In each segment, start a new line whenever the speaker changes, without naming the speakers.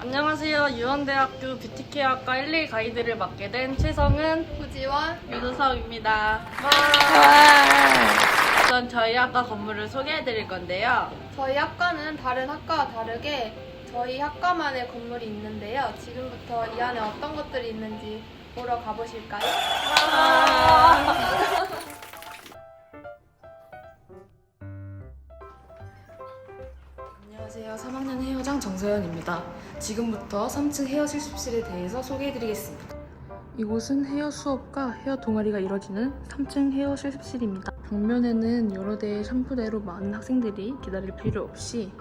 안녕하세요. 유원대학교 뷰티케어학과 1, 2 가이드를 맡게 된 최성은
구지원
유두석입니다. 우선 저희 학과 건물을 소개해 드릴 건데요.
저희 학과는 다른 학과와 다르게 저희 학과만의 건물이 있는데요. 지금부터 이 안에 어떤 것들이 있는지 보러 가보실까요?
안녕하세요. 3학년 헤어장 정서연입니다. 지금부터 3층 헤어 실습실에 대해서 소개해드리겠습니다. 이곳은 헤어 수업과 헤어 동아리가 이뤄지는 3층 헤어 실습실입니다. 벽면에는 여러 대의 샴푸대로 많은 학생들이 기다릴 필요 없이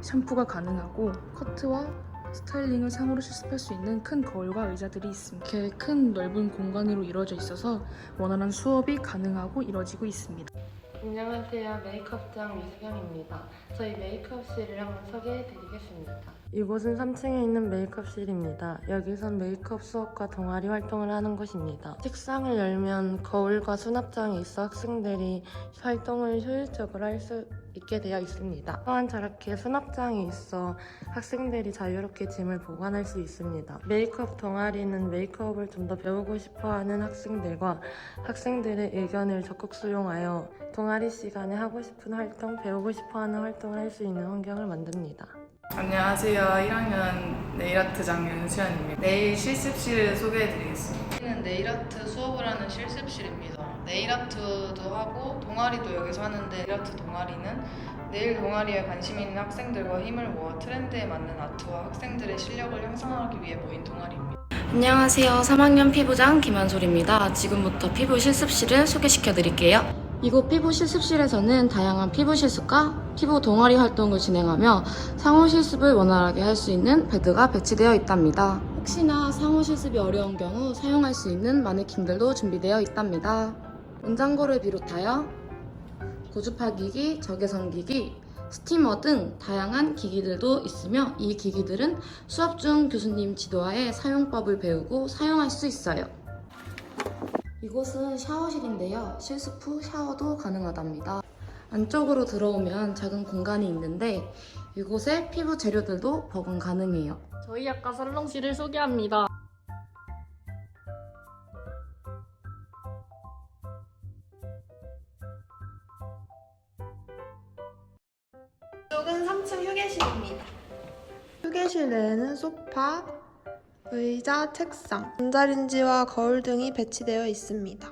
샴푸가 가능하고 커트와 스타일링을 상으로 실습할 수 있는 큰 거울과 의자들이 있습니다. 이렇게 큰 넓은 공간으로 이루어져 있어서 원활한 수업이 가능하고 이루어지고 있습니다.
안녕하세요. 메이크업장 미수경입니다. 저희 메이크업실을 한번 소개해 드리겠습니다. 이곳은 3층에 있는 메이크업실입니다. 여기선 메이크업 수업과 동아리 활동을 하는 곳입니다. 책상을 열면 거울과 수납장이 있어 학생들이 활동을 효율적으로 할 수 있게 되어 있습니다. 또한 저렇게 수납장이 있어 학생들이 자유롭게 짐을 보관할 수 있습니다. 메이크업 동아리는 메이크업을 좀 더 배우고 싶어 하는 학생들과 학생들의 의견을 적극 수용하여 동아리 시간에 하고 싶은 활동, 배우고 싶어 하는 활동을 할 수 있는 환경을 만듭니다.
안녕하세요. 1학년 네일아트장 윤수연입니다. 내일 실습실을 소개해드리겠습니다.
여기는 네일아트 수업을 하는 실습실입니다. 네일아트도 하고 동아리도 여기서 하는데 네일아트 동아리는 네일 동아리에 관심 있는 학생들과 힘을 모아 트렌드에 맞는 아트와 학생들의 실력을 향상하기 위해 모인 동아리입니다.
안녕하세요. 3학년 피부장 김한솔입니다. 지금부터 피부 실습실을 소개시켜 드릴게요. 이곳 피부 실습실에서는 다양한 피부 실습과 피부 동아리 활동을 진행하며 상호 실습을 원활하게 할 수 있는 베드가 배치되어 있답니다. 혹시나 상호 실습이 어려운 경우 사용할 수 있는 마네킹들도 준비되어 있답니다. 문장고를 비롯하여 고주파기기, 적외선기기, 스티머 등 다양한 기기들도 있으며 이 기기들은 수업 중 교수님 지도하에 사용법을 배우고 사용할 수 있어요. 이곳은 샤워실인데요. 실습 후 샤워도 가능하답니다. 안쪽으로 들어오면 작은 공간이 있는데 이곳에 피부 재료들도 보관 가능해요.
저희 학과 살롱실을 소개합니다.
이쪽은 3층 휴게실입니다. 휴게실 내에는 소파, 의자, 책상, 전자레인지와 거울 등이 배치되어 있습니다.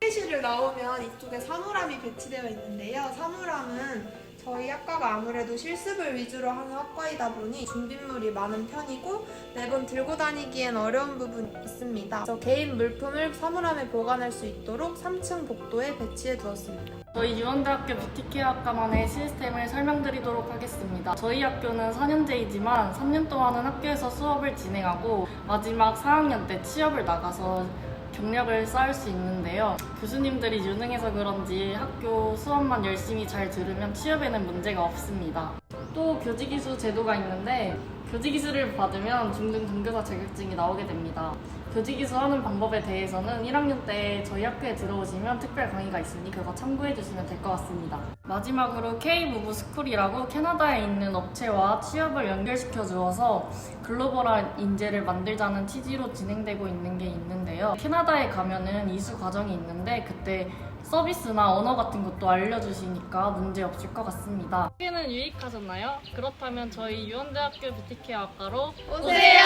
휴게실을 나오면 이쪽에 사물함이 배치되어 있는데요. 사물함은 저희 학과가 아무래도 실습을 위주로 하는 학과이다 보니 준비물이 많은 편이고 매번 들고 다니기엔 어려운 부분이 있습니다. 그래서 개인 물품을 사물함에 보관할 수 있도록 3층 복도에 배치해 두었습니다.
저희 유원대학교 뷰티케어학과만의 시스템을 설명드리도록 하겠습니다. 저희 학교는 4년제이지만 3년 동안은 학교에서 수업을 진행하고 마지막 4학년 때 취업을 나가서 경력을 쌓을 수 있는데요. 교수님들이 유능해서 그런지 학교 수업만 열심히 잘 들으면 취업에는 문제가 없습니다. 또 교직이수 제도가 있는데 교직이수를 받으면 중등 종교사 자격증이 나오게 됩니다. 교직이수 하는 방법에 대해서는 1학년 때 저희 학교에 들어오시면 특별 강의가 있으니 그거 참고해 주시면 될 것 같습니다. 마지막으로 K-무브 스쿨이라고 캐나다에 있는 업체와 취업을 연결시켜 주어서 글로벌한 인재를 만들자는 취지로 진행되고 있는 게 있는데요. 캐나다에 가면은 이수 과정이 있는데 그때 서비스나 언어 같은 것도 알려주시니까 문제 없을 것 같습니다. 소개는 유익하셨나요? 그렇다면 저희 유원대학교 뷰티케어 학과로
오세요!